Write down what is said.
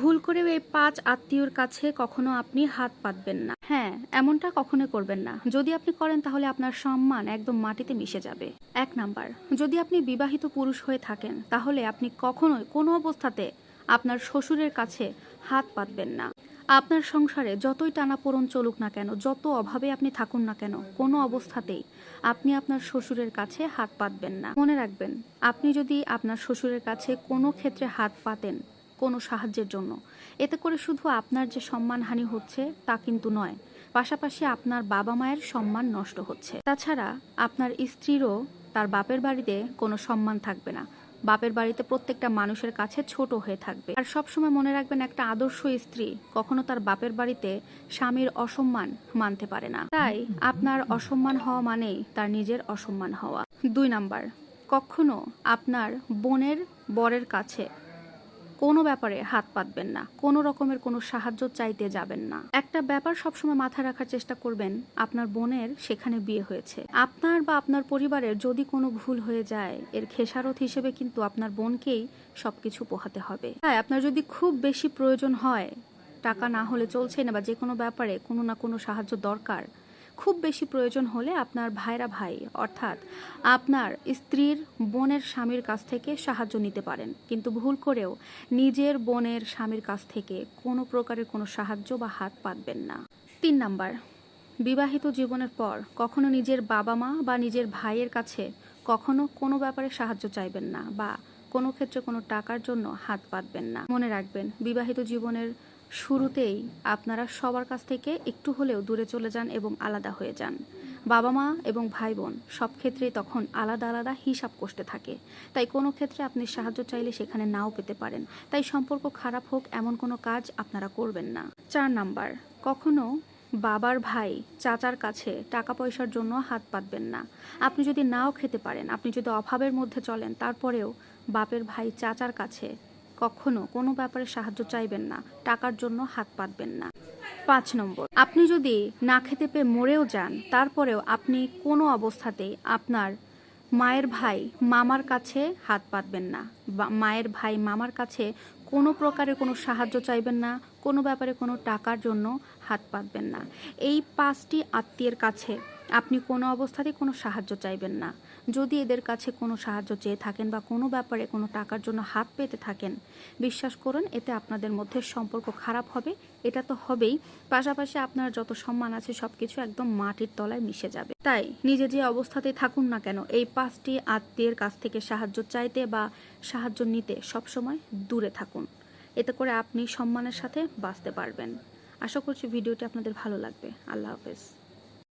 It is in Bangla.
ভুল করেও এই পাঁচ আত্মীয়র কাছে কখনো আপনি হাত পাতবেন না। হ্যাঁ এমনটা কখনো করবেন না। যদি আপনি করেন, তাহলে আপনার সম্মান একদম মাটিতে মিশে যাবে। এক নাম্বার, যদি আপনি বিবাহিত পুরুষ হয়ে থাকেন, তাহলে আপনি কখনোই কোনো অবস্থাতে আপনার শ্বশুরের কাছে হাত পাতবেন না। আপনার সংসারে যতই টানাপোড়ন চলুক না কেন, যত অভাবে আপনি থাকুন না কেন, কোনো অবস্থাতেই আপনি আপনার শ্বশুরের কাছে হাত পাতবেন না। মনে রাখবেন, আপনি যদি আপনার শ্বশুরের কাছে কোনো ক্ষেত্রে হাত পাতেন কোনো সাহায্যের জন্য। এতে করে শুধু আপনার যে সম্মানহানি হচ্ছে তা কিন্তু নয়, পাশাপাশি আপনার বাবা মায়ের সম্মান নষ্ট হচ্ছে। তাছাড়া আপনার স্ত্রীরও তার বাপের বাড়িতে কোনো সম্মান থাকবে না। বাপের বাড়িতে প্রত্যেকটা মানুষের কাছে ছোট হয়ে থাকবে। আর সবসময় মনে রাখবেন, একটা আদর্শ স্ত্রী কখনো তার বাপের বাড়িতে স্বামীর অসম্মান মানতে পারে না। তাই আপনার অসম্মান হওয়া মানেই তার নিজের অসম্মান হওয়া। দুই নাম্বার, কখনো আপনার বোনের, বরের কাছে কোনো ব্যাপারে হাত পাতবেন না। কোনো রকমের কোনো সাহায্য চাইতে যাবেন না। একটা ব্যাপার সবসময় মাথায় রাখার চেষ্টা করবেন, আপনার বোনের সেখানে বিয়ে হয়েছে। আপনার বা আপনার পরিবারের যদি কোনো ভুল হয়ে যায়, এর খেসারত হিসেবে কিন্তু আপনার বোনকেই সবকিছু পোহাতে হবে। হ্যাঁ আপনার যদি খুব বেশি প্রয়োজন হয়, টাকা না হলে চলছে না বা যে কোনো ব্যাপারে কোনো না কোনো সাহায্য দরকার খুব বেশি প্রয়োজন হলে আপনার ভাইরা ভাই, অর্থাৎ আপনার স্ত্রীর বোনের স্বামীর কাছ থেকে সাহায্য নিতে পারেন। কিন্তু ভুল করেও নিজের বোনের স্বামীর কাছ থেকে কোনো প্রকারের কোনো সাহায্য বা হাত পাতবেন না। তিন নাম্বার, বিবাহিত জীবনের পর কখনো নিজের বাবা মা বা নিজের ভাইয়ের কাছে কখনো কোনো ব্যাপারে সাহায্য চাইবেন না বা কোনো ক্ষেত্রে কোনো টাকার জন্য হাত পাতবেন না। মনে রাখবেন, বিবাহিত জীবনের শুরুতেই আপনারা সবার কাছ থেকে একটু হলেও দূরে চলে যান এবং আলাদা হয়ে যান। বাবা মা এবং ভাই বোন সব ক্ষেত্রেই তখন আলাদা আলাদা হিসাব কষতে থাকে। তাই কোনো ক্ষেত্রে আপনি সাহায্য চাইলে সেখানে নাও পেতে পারেন। তাই সম্পর্ক খারাপ হোক এমন কোনো কাজ আপনারা করবেন না। চার নাম্বার, কখনো বাবার ভাই, চাচার কাছে টাকা পয়সার জন্য হাত পাতবেন না। আপনি যদি নাও খেতে পারেন, আপনি যদি অভাবের মধ্যে চলেন, তারপরেও বাপের ভাই, চাচার কাছে কখনো কোনো ব্যাপারে সাহায্য চাইবেন না, টাকার জন্য হাত পাতবেন না। পাঁচ নম্বর, আপনি যদি না খেতে পেয়ে মরেও যান, তারপরেও আপনি কোনো অবস্থাতেই আপনার মায়ের ভাই মামার কাছে হাত পাতবেন না। মায়ের ভাই মামার কাছে কোনো প্রকারের কোনো সাহায্য চাইবেন না, কোনো ব্যাপারে কোনো টাকার জন্য হাত পাতবেন না। এই পাঁচটি আত্মীয়ের কাছে আপনি কোনো অবস্থাতেই কোনো সাহায্য চাইবেন না। যদি এদের কাছে কোনো সাহায্য চেয়ে থাকেন বা কোনো ব্যাপারে কোনো টাকার জন্য হাত পেতে থাকেন, বিশ্বাস করুন, এতে আপনাদের মধ্যে সম্পর্ক খারাপ হবে। এটা তো হবেই। পাশাপাশি আপনার যত সম্মান আছে সব কিছু একদম মাটির তলায় মিশে যাবে। তাই নিজে যে অবস্থাতেই থাকুন না কেন, এই পাঁচটি আত্মীয়ের কাছ থেকে সাহায্য চাইতে বা সাহায্য নিতে সবসময় দূরে থাকুন। এতে করে আপনি সম্মানের সাথে বাঁচতে পারবেন। আশা করছি ভিডিওটি আপনাদের ভালো লাগবে। আল্লাহ হাফেজ।